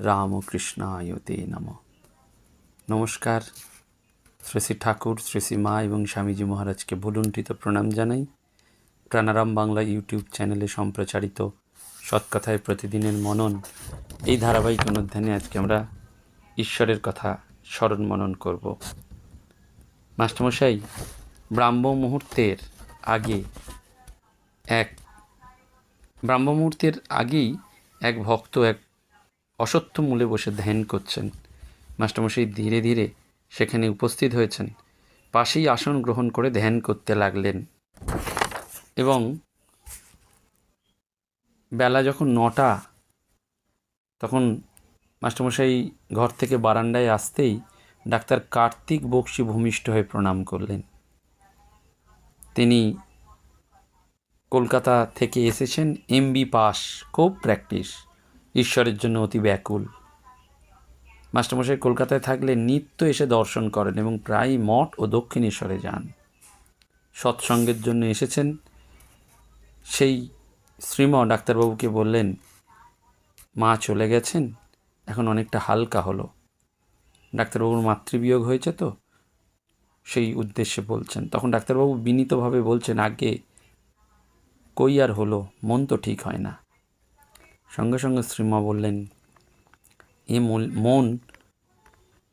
রামকৃষ্ণায় তে নম। নমস্কার। শ্রী শ্রী ঠাকুর, শ্রী শ্রী মা এবং স্বামীজি মহারাজকে ভুলুণ্ঠিত প্রণাম জানাই। প্রাণারাম বাংলা ইউটিউব চ্যানেলে সম্প্রচারিত সৎকথায় প্রতিদিনের মনন এই ধারাবাহিক অনুধ্যানে আজকে আমরা ঈশ্বরের কথা স্মরণ মনন করব। মাস্টারমশাই ব্রাহ্ম মুহূর্তের আগে এক ব্রাহ্ম মুহূর্তের আগেই এক ভক্ত এক অসত্য মূলে বসে ধ্যান করছেন। মাস্টারমশাই ধীরে ধীরে সেখানে উপস্থিত হয়েছেন। পাশেই আসন গ্রহণ করে ধ্যান করতে লাগলেন। এবং বেলা যখন নটা, তখন মাস্টারমশাই ঘর থেকে বারান্দায় আসতেই ডাক্তার কার্তিক বক্সি ভূমিষ্ঠ হয়ে প্রণাম করলেন। তিনি কলকাতা থেকে এসেছেন এমবি পাস, খুব প্র্যাকটিস। ঈশ্বরের জন্য অতি ব্যাকুল। মাস্টারমশাই কলকাতায় থাকলে নিত্য এসে দর্শন করেন এবং প্রায় মঠ ও দক্ষিণেশ্বরে যান। সৎসঙ্গের জন্য এসেছেন। সেই শ্রীম ডাক্তারবাবুকে বললেন, মা চলে গেছেন? এখন অনেকটা হালকা হলো। ডাক্তারবাবুর মাতৃবিয়োগ হয়েছে তো? সেই উদ্দেশ্যে বলছেন। তখন ডাক্তারবাবু বিনীতভাবে বলছেন আগে কই আর হলো? মন তো ঠিক হয় না। সঙ্গে সঙ্গে শ্রীমা বললেন, এ মন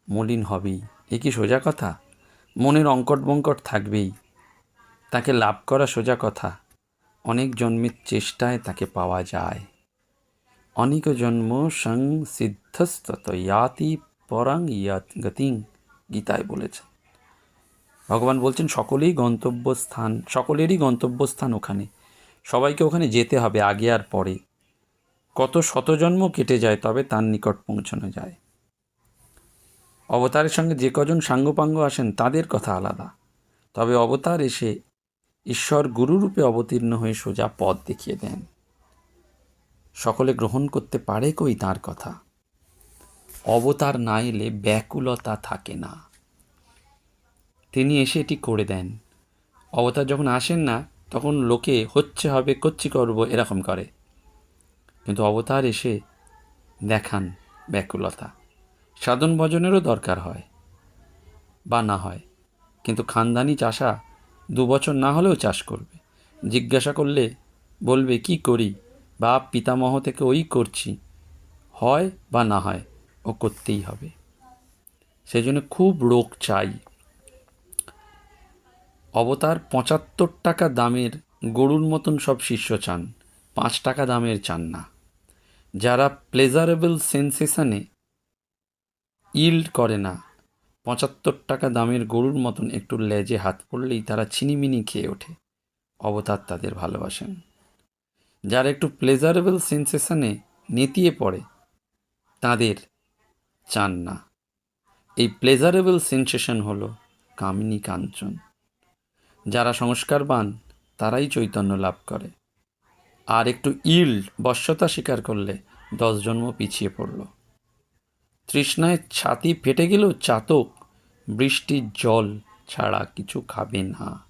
মলিন হবেই। এ কি সোজা কথা? মনের অঙ্কট বঙ্কট থাকবেই। তাকে লাভ করা সোজা কথা। অনেক জন্মের চেষ্টায় তাকে পাওয়া যায়। অনেক জন্ম সং সিদ্ধস্তত ইয়াতি পরাং ইয়াত গতিং গীতায় বলেছে ভগবান বলছেন, সকলেই গন্তব্যস্থান, সকলেরই গন্তব্যস্থান ওখানে। সবাইকে ওখানে যেতে হবে আগে আর পরে। কত শতজন্ম কেটে যায় তবে তার নিকট পৌঁছানো যায়। অবতারের সঙ্গে যে কজন সাঙ্গপাঙ্গ আসেন তাদের কথা আলাদা। তবে অবতার এসে ঈশ্বর গুরুরূপে অবতীর্ণ হয়ে সোজা পথ দেখিয়ে দেন। সকলে গ্রহণ করতে পারে কই তার কথা। অবতার না এলে ব্যাকুলতা থাকে না। তিনি এসে এটি করে দেন। অবতার যখন আসেন না, তখন লোকে, হচ্ছে হবে কচ্ছি করব, এরকম করে। কিন্তু অবতার এসে দেখান ব্যাকুলতা। সাধন ভজনেরও দরকার হয়, বা না হয়। কিন্তু খানদানি চাষা দু বছর না হলেও চাষ করবে। জিজ্ঞাসা করলে বলবে, কি করি? বাপ পিতামহ থেকে ওই করছি। হয় বা না হয়, ও করতেই হবে। সেই জন্য খুব রোগ চাই। অবতার পঁচাত্তর টাকা দামের গরুর মতন সব শিষ্য চান, পাঁচ টাকা দামের চান না। যারা প্লেজারেবল সেন্সেশনে ইল্ড করে না, পঁচাত্তর টাকা দামের গরুর মতন একটু লেজে হাত পড়লেই তারা ছিনিমিনি খেয়ে ওঠে। অবতার তাদের ভালোবাসেন। যারা একটু প্লেজারেবল সেন্সেশনে নেতিয়ে পড়ে, তাদের চান না। এই প্লেজারেবল সেন্সেশন হল কামিনী কাঞ্চন। যারা সংস্কারবান, তারাই চৈতন্য লাভ করে। আর একটু ইল্ড বশ্যতা স্বীকার করলে দশ জন্ম পিছিয়ে পড়ল। তৃষ্ণায় ছাতি ফেটে গেলেও চাতক, বৃষ্টির জল ছাড়া কিছু খাবে না।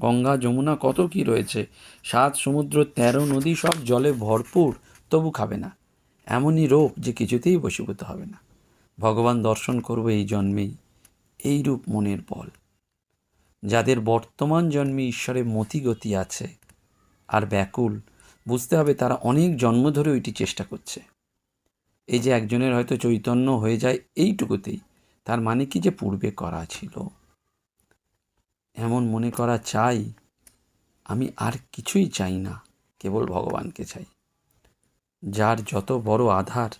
গঙ্গা, যমুনা কত কি রয়েছে? সাত, সমুদ্র, তেরো, নদী সব জলে ভরপুর, তবু খাবে না। এমনই রোগ যে কিছুতেই বশীভূত হবে না। ভগবান দর্শন করবে এই জন্মেই এইরূপ মনের বল। যাদের বর্তমান জন্মে ঈশ্বরের মতিগতি আছে আর ব্যাকুল বুঝতে হবে তারা অনেক জন্ম ধরে ওইটি চেষ্টা করছে। এই যে একজনের হয়তো চৈতন্য হয়ে যায় এইটুকুতেই, তার মানে কি যে পূর্বে করা ছিল? এমন মনে করা চাই, আমি আর কিছুই চাই না, কেবল ভগবানকে চাই। যার যত বড় আধার,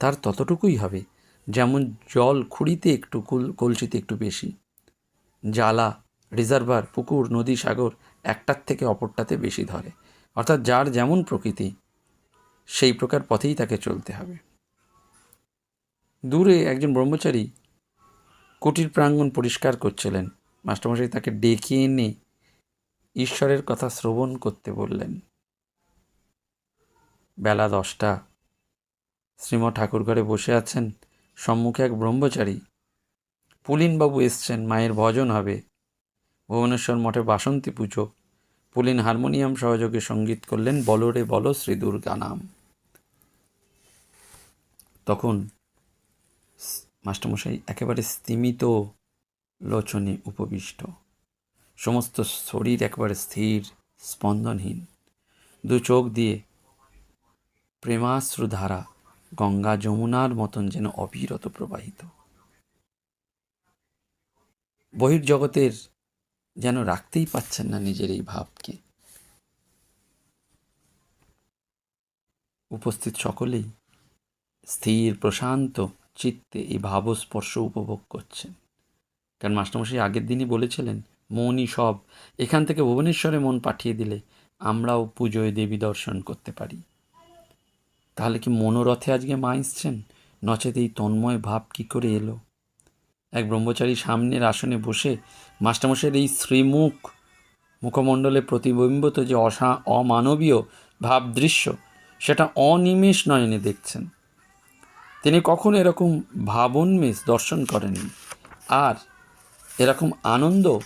তার ততটুকুই হবে, যেমন জল খুঁড়িতে একটু কুল, কলসিতে একটু বেশি। জ্বালা, রিজার্ভার, পুকুর, নদী, সাগর, একটার থেকে অপরটাতে বেশি ধরে। অর্থাৎ যার যেমন প্রকৃতি, সেই প্রকার পথেই তাকে চলতে হবে। দূরে একজন ব্রহ্মচারী কুটির প্রাঙ্গণ পরিষ্কার করছিলেন। মাস্টারমশাই তাকে ডেকে এনে ঈশ্বরের কথা শ্রবণ করতে বললেন। বেলা দশটা। শ্রীম ঠাকুর ঘরে বসে আছেন সম্মুখে এক ব্রহ্মচারী। পুলিনবাবু এসছেন, মায়ের ভজন হবে। ভুবনেশ্বর মঠে বাসন্তী পুজো। পুলিন হারমোনিয়াম সহযোগে সংগীত করলেন বলরে বলো শ্রী দুর্গা নাম। তখন মাস্টারমশাই একেবারে স্তিমিত লোচনে উপবিষ্ট। সমস্ত শরীর একেবারে স্থির, স্পন্দনহীন। দু চোখ দিয়ে প্রেমাশ্রুধারা গঙ্গা যমুনার মতন যেন অবিরত প্রবাহিত। বহির্জগতের যেন রাখতেই পাচ্ছেন না নিজের এই ভাবকে। উপস্থিত সকলেই স্থির, প্রশান্ত চিত্তে এই ভাবস্পর্শ উপভোগ করছেন। কারণ মাস্টারমশাই আগের দিনই বলেছিলেন, মনই সব। এখান থেকে ভুবনেশ্বরে মন পাঠিয়ে দিলে আমরাও পুজোয় দেবী দর্শন করতে পারি। তাহলে কি মনোরথে আজকে মা এসছেন? নচেত এই তন্ময় ভাব কি করে এলো? এক ব্রহ্মচারী সামনের আসনে বসে মাস্টারমশাইয়ের এই শ্রীমুখ মুখমণ্ডলে প্রতিবিম্বিত যে অসা, অমানবীয় ভাবদৃশ্য, সেটা অনিমেষ নয়নে দেখছেন। তিনি কখনো এরকম ভাবোন্মেষ দর্শন করেননি আর এরকম আনন্দ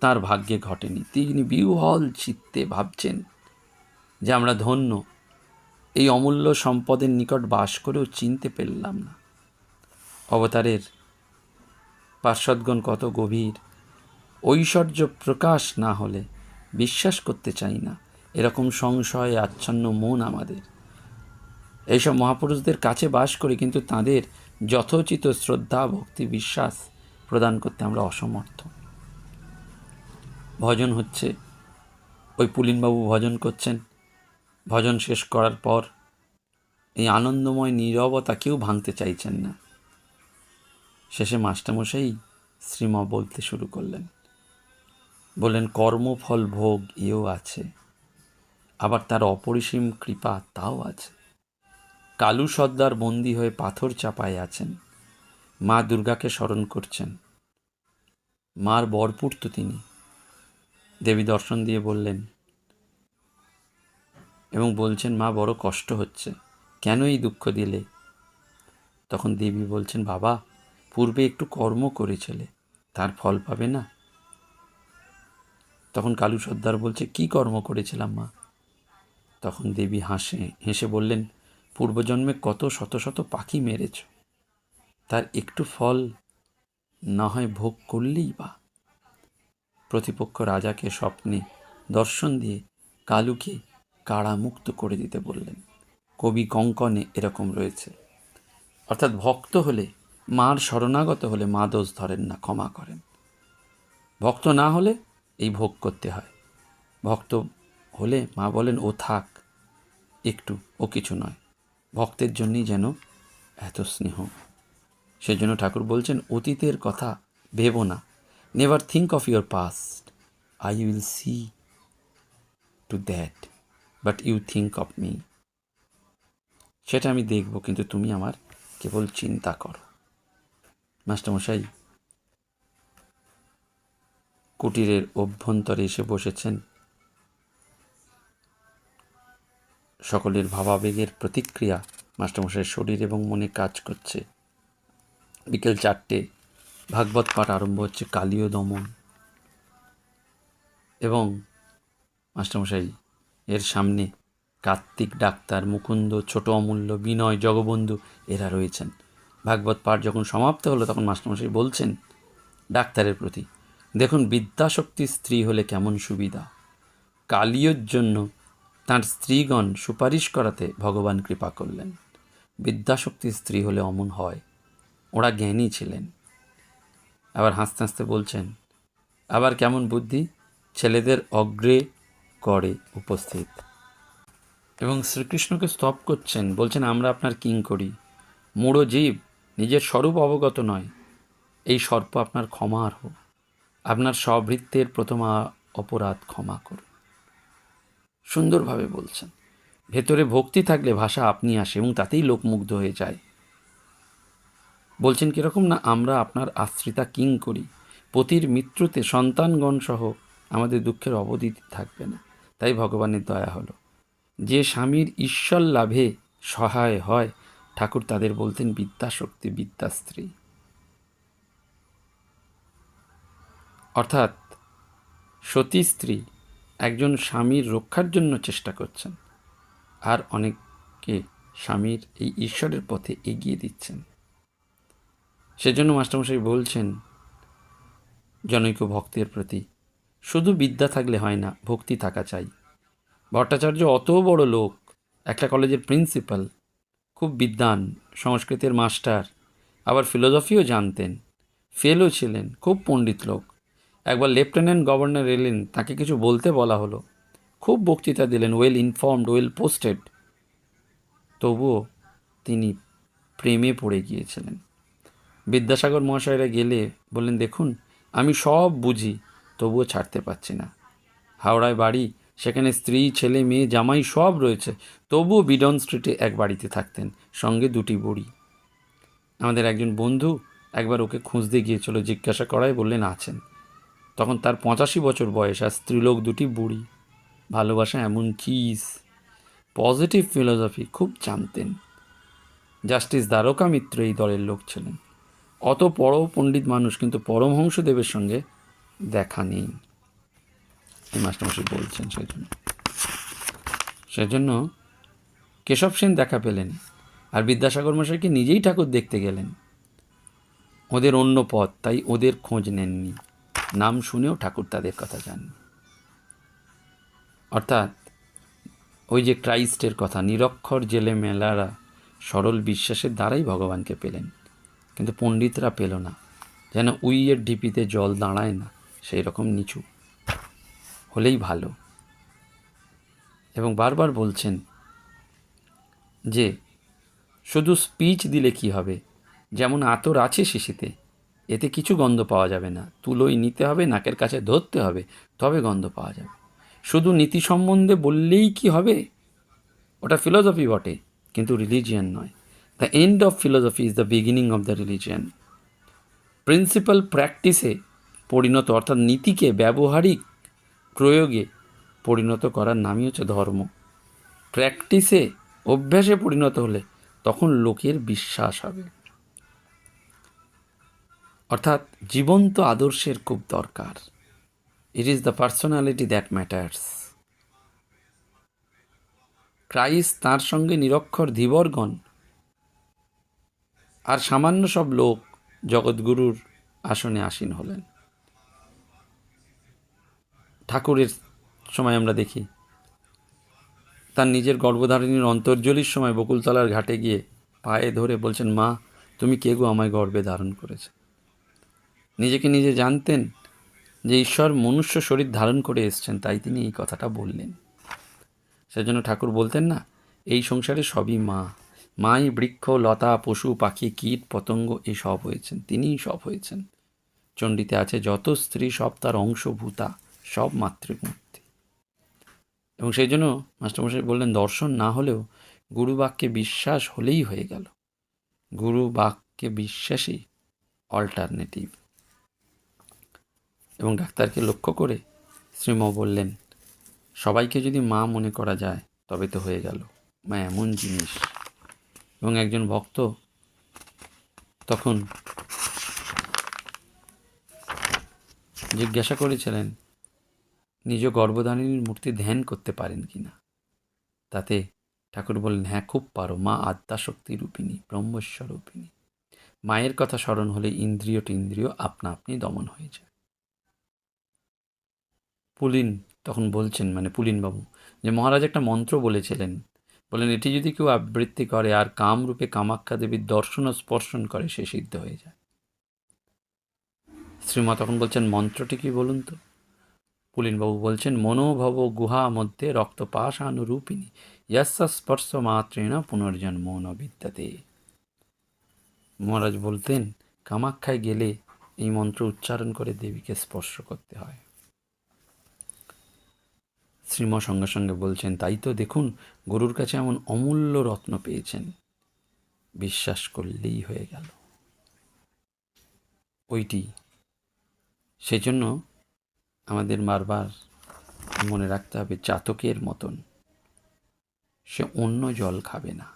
তার ভাগ্যে ঘটেনি। তিনি বিহল চিত্তে ভাবছেন যে আমরা ধন্য, এই অমূল্য সম্পদের নিকট বাস করেও চিনতে পেরলাম না। অবতারের পার্শ্বদগণ কত গভীর ঐশ্বর্য প্রকাশ না হলে বিশ্বাস করতে চাই না। এরকম সংশয়ে, আচ্ছন্ন মন আমাদের। এইসব মহাপুরুষদের কাছে বাস করি, কিন্তু তাদের যথোচিত শ্রদ্ধা, ভক্তি, বিশ্বাস প্রদান করতে আমরা অসমর্থ। ভজন হচ্ছে, ওই পুলিনবাবু ভজন করছেন। ভজন শেষ করার পর এই আনন্দময় নীরবতা কেউ ভাঙতে চাইছেন না। শেষে মাস্টারমশাই শ্রীম বলতে শুরু করলেন বললেন, কর্মফল ভোগ এও আছে, আবার তার অপরিসীম কৃপা তাও আছে। কালু সর্দার বন্দী হয়ে পাথর চাপায় আছেন, মা দুর্গাকে স্মরণ করছেন। মার বরপুর তো তিনি। দেবী দর্শন দিয়ে বললেন, এবং বলছেন, মা, বড় কষ্ট হচ্ছে, কেন এই দুঃখ দিলে? তখন দেবী বলছেন, বাবা, পূর্বে একটু কর্ম করেছিলে, তার ফল পাবে না? তখন কালু সর্দার বলছে, কি কর্ম করেছিলাম মা? তখন দেবী হাসে, হেসে বললেন, পূর্বজন্মে কত শত শত পাখি মেরেছ। তার একটু ফল না হয় ভোগ করলেই বা? প্রতিপক্ষ রাজাকে স্বপ্নে দর্শন দিয়ে কালুকে কারামুক্ত করে দিতে বললেন, কবি কঙ্কনে এরকম রয়েছে। অর্থাৎ ভক্ত হলে, মার শরণাগত হলে মা দোষ ধরেন না, ক্ষমা করেন। ভক্ত না হলে এই ভোগ করতে হয়। ভক্ত হলে মা বলেন, ও থাক, একটু, ও কিছু নয়। ভক্তের জন্যই যেন এত স্নেহ। সেজন্য ঠাকুর বলছেন, অতীতের কথা ভেবো না। Never think of your past I will see to that but you think of me সেটা আমি দেখব, কিন্তু তুমি আমার কেবল চিন্তা করো। মাস্টারমশাই কুটিরের অভ্যন্তরে এসে বসেছেন। সকলের ভাবাবেগের প্রতিক্রিয়া মাস্টারমশাইয়ের শরীর এবং মনে কাজ করছে। বিকেল চারটে ভাগবত পাঠ আরম্ভ হচ্ছে কালীয় দমন। এবং মাস্টারমশাই, এর সামনে কার্তিক ডাক্তার, মুকুন্দ, ছোট অমূল্য, বিনয়, জগবন্ধু, এরা রয়েছেন। ভাগবত পাঠ যখন সমাপ্ত হলো, তখন মাস্টারমশাই বলছেন, ডাক্তারের প্রতি দেখুন বিদ্যাশক্তি স্ত্রী হলে কেমন সুবিধা? কালীয়র জন্য তার স্ত্রীগণ সুপারিশ করাতে ভগবান কৃপা করলেন। বিদ্যাশক্তি স্ত্রী হলে অমন হয়। ওরা জ্ঞানী ছিলেন। আবার হাসতে হাসতে বলছেন, আবার কেমন বুদ্ধি? ছেলেদের অগ্রে করে উপস্থিত। এবং শ্রীকৃষ্ণকে স্তব করছেন, বলছেন, আমরা আপনার কিং করি। মূঢ় জীব, নিজের স্বরূপ অবগত নয়। এই সর্প আপনার ক্ষমার্হ। আপনার স্বভৃত্তের প্রথম অপরাধ ক্ষমা করুন। সুন্দরভাবে বলছেন। ভেতরে ভক্তি থাকলে ভাষা আপনি আসে এবং তাতেই লোক মুগ্ধ হয়ে যায়। বলছেন কীরকম না আমরা আপনার আশ্রিতা কিং করি। পতির মৃত্যুতে সন্তানগণ সহ আমাদের দুঃখের অবধি থাকবে না। তাই ভগবানের দয়া হলো। যে স্বামীর ঈশ্বর লাভে সহায় হয়, ঠাকুর তাদের বলতেন বিদ্যাশক্তি, বিদ্যাস্ত্রী। অর্থাৎ সতী স্ত্রী একজন স্বামীর রক্ষার জন্য চেষ্টা করছেন, আর অনেককে স্বামীর এই ঈশ্বরের পথে এগিয়ে দিচ্ছেন। সেজন্য মাস্টারমশাই বলছেন, জনৈক ভক্তের প্রতি শুধু বিদ্যা থাকলে হয় না, ভক্তি থাকা চাই। ভট্টাচার্য অত বড় লোক, একটা কলেজের প্রিন্সিপাল, খুব বিদ্বান, সংস্কৃতের মাস্টার, আবার ফিলোসফিও জানতেন, ফেলও ছিলেন, খুব পণ্ডিত লোক। একবার লেফটেন্যান্ট গভর্নর এলেন, তাকে কিছু বলতে বলা হলো। খুব বক্তৃতা দিলেন ওয়েল ইনফর্মড ওয়েল পোস্টেড তবুও তিনি প্রেমে পড়ে গিয়েছিলেন। বিদ্যাসাগর মহাশয়রা গেলে বললেন, দেখুন, আমি সব বুঝি, তবুও ছাড়তে পারছি না। হাওড়ায় বাড়ি, সেখানে স্ত্রী, ছেলে, মেয়ে, জামাই সব রয়েছে। তবুও বিডন স্ট্রিটে এক বাড়িতে থাকতেন, সঙ্গে দুটি বুড়ি। আমাদের একজন বন্ধু একবার ওকে খুঁজতে গিয়েছিল, জিজ্ঞাসা করায় বললেন, আছেন। তখন তার পঁচাশি বছর বয়স আর স্ত্রীলোক দুটি বুড়ি। ভালোবাসা এমন চিজ পজিটিভ ফিলোসফি খুব জানতেন। জাস্টিস দ্বারকা মিত্র এই দলের লোক ছিলেন। অত বড় পণ্ডিত মানুষ কিন্তু পরমহংসদেবের সঙ্গে দেখা নেই। এই মাস্টারমশাই বলছেন সেই সেজন্য। সেজন্য কেশব সেন দেখা পেলেন আর বিদ্যাসাগর মশাইকে নিজেই ঠাকুর দেখতে গেলেন। ওদের অন্য পথ, তাই ওদের খোঁজ নেননি। নাম শুনেও ঠাকুর তাদের কথা জাননি। অর্থাৎ ওই যে ক্রাইস্টের কথা, নিরক্ষর জেলে মেলারা সরল বিশ্বাসের দ্বারাই ভগবানকে পেলেন, কিন্তু পণ্ডিতরা পেল না। যেন উইয়ের ঢিপিতে জল দাঁড়ায় না, সেই রকম নিচু। হলেই ভালো। এবং বারবার বলছেন যে, শুধু স্পিচ দিলে কি হবে? যেমন আতর আছে শিশিতে এতে কিছু গন্ধ পাওয়া যাবে না। তুলোই নিতে হবে, নাকের কাছে ধরতে হবে, তবে গন্ধ পাওয়া যাবে। শুধু নীতি সম্বন্ধে বললেই কি হবে? ওটা ফিলোসফি বটে, কিন্তু রিলিজিয়ান নয়। The end of philosophy is the beginning of the religion principle প্র্যাকটিসে পরিণত, অর্থাৎ নীতিকে ব্যবহারিক প্রয়োগে পরিণত করার নামই হচ্ছে ধর্ম। প্র্যাকটিসে অভ্যাসে পরিণত হলে তখন লোকের বিশ্বাস হবে। অর্থাৎ জীবন্ত আদর্শের খুব দরকার। It is the personality that matters Christ তার সঙ্গে নিরক্ষর ধীবরগণ আর সামান্য সব লোক জগৎগুরুর আসনে আসীন হলেন। ঠাকুরের সময় আমরা দেখি, তার নিজের গর্ভধারিণীর অন্তর্জলির সময় বকুলতলার ঘাটে গিয়ে পায়ে ধরে বলছেন, মা, তুমি কে গো আমায় গর্বে ধারণ করেছে? নিজেকে নিজে জানতেন যে ঈশ্বর মনুষ্য শরীর ধারণ করে এসছেন, তাই তিনি এই কথাটা বললেন। সেজন্য ঠাকুর বলতেন না, এই সংসারে সবই মা। মাই, বৃক্ষ, লতা, পশু, পাখি, কীট, পতঙ্গ এই সব হয়েছেন, তিনিই সব হয়েছেন। চণ্ডীতে আছে যত স্ত্রী, সব তার অংশভূতা, সব মাতৃমূর্তি। এবং সেই জন্য মাস্টারমশাই বললেন, দর্শন না হলেও গুরু বাক্যে বিশ্বাস হলেই হয়ে গেল। গুরু বাক্যে বিশ্বাসই অল্টারনেটিভ এবং ডাক্তারকে লক্ষ্য করে শ্রীম বললেন, সবাইকে যদি মা মনে করা যায়, তবে তো হয়ে গেল। মা এমন জিনিস। এবং একজন ভক্ত তখন জিজ্ঞাসা করেছিলেন, নিজ গর্ভধারিণীর মূর্তি ধ্যান করতে পারেন কি না? তাতে ঠাকুর বললেন হ্যাঁ খুব পারো। মা আদ্যাশক্তি রূপিণী ব্রহ্মস্বর রূপিণী মায়ের কথা স্মরণ হলে ইন্দ্রিয় টিন্দ্রিয় আপনা আপনি দমন হয়ে যায়। পুলিন তখন বলছেন মানে পুলিনবাবু, যে মহারাজ একটা মন্ত্র বলেছিলেন। বলেন, এটি যদি কেউ আবৃত্তি করে আর কামরূপে কামাখ্যা দেবীর দর্শন ও স্পর্শন করে, সে সিদ্ধ হয়ে যায়। শ্রীমা তখন বলছেন, মন্ত্রটি কি বলুন তো? পুলিনবাবু বলছেন, মনোভব গুহা মধ্যে রক্তপাশানুরূপিণী ইয়াসা স্পর্শ মাত্রেণ পুনর্জন্ম ন বিদ্যাতে। মহারাজ বলতেন, কামাখ্যায় গেলে এই মন্ত্র উচ্চারণ করে দেবীকে স্পর্শ করতে হয়। শ্রীম সঙ্গে সঙ্গে বলছেন, তাই তো দেখুন, গরুর কাছে এমন অমূল্য রত্ন পেয়েছেন। বিশ্বাস করলেই হয়ে গেল। ওইটি। সেই জন্য আমাদের বারবার মনে রাখতে হবে, চাতকের মতন। সে অন্য জল খাবে না।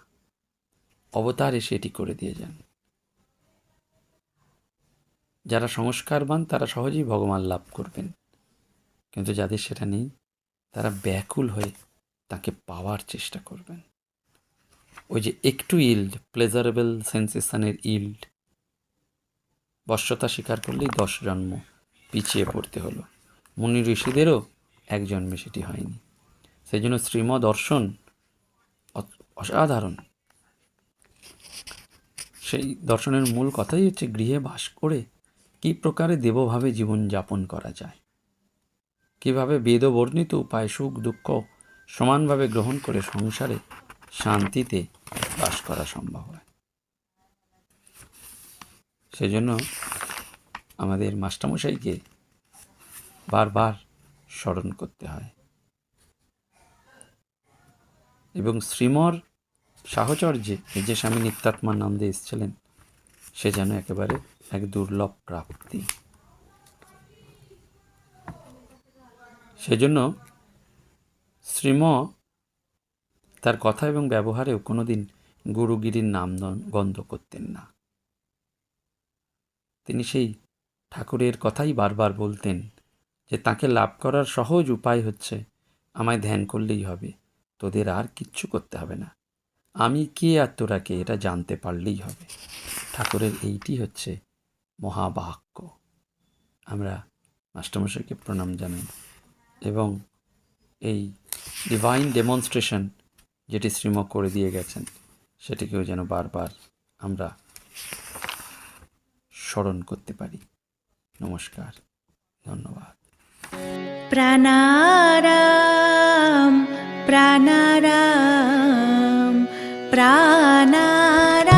অবতারে সেটি করে দিয়ে যান। যারা সংস্কারবান, তারা সহজেই ভগবান লাভ করবেন। কিন্তু যাদের সেটা নেই তারা ব্যাকুল হয়ে তাকে পাওয়ার চেষ্টা করবেন। ওই যে একটু ইল্ড প্লেজারেবল সেন্সেশনের ইল্ড বশ্যতা স্বীকার করলেই দশ জন্ম পিছিয়ে পড়তে হলো। মুনি ঋষিদেরও এক জন্মে সেটি হয়নি। সেই জন্য শ্রীম দর্শন অসাধারণ। সেই দর্শনের মূল কথাই হচ্ছে গৃহে বাস করে কী প্রকারে দেবভাবে জীবন যাপন করা যায়। কীভাবে বেদবর্ণিত উপায় সুখ দুঃখ সমানভাবে গ্রহণ করে সংসারে শান্তিতে বাস করা সম্ভব হয়? সেজন্য আমাদের মাস্টারমশাইকে বারবার স্মরণ করতে হয়। এবং শ্রীমর সাহচর্যে যে স্বামী নিত্যাত্মানন্দে এসেছিলেন, সে যেন একেবারে এক দুর্লভ প্রাপ্তি। সেজন্য শ্রীম তার কথা এবং ব্যবহারেও কোনোদিন গুরুগিরির নাম গন্ধ করতেন না। তিনি সেই ঠাকুরের কথাই বারবার বলতেন যে, তাকে লাভ করার সহজ উপায় হচ্ছে, আমায় ধ্যান করলেই হবে, তোদের আর কিচ্ছু করতে হবে না। আমি কে আর তোরা কে এটা জানতে পারলেই হবে? ঠাকুরের এইটি হচ্ছে মহাবাক্য। আমরা মাস্টারমশাইকে প্রণাম জানাই। এবং এই ডিভাইন ডেমনস্ট্রেশন যেটি শ্রীম করে দিয়ে গেছেন, সেটিকেও যেন বারবার আমরা স্মরণ করতে পারি। নমস্কার, ধন্যবাদ। প্রাণারাম প্রাণারাম প্রাণারাম।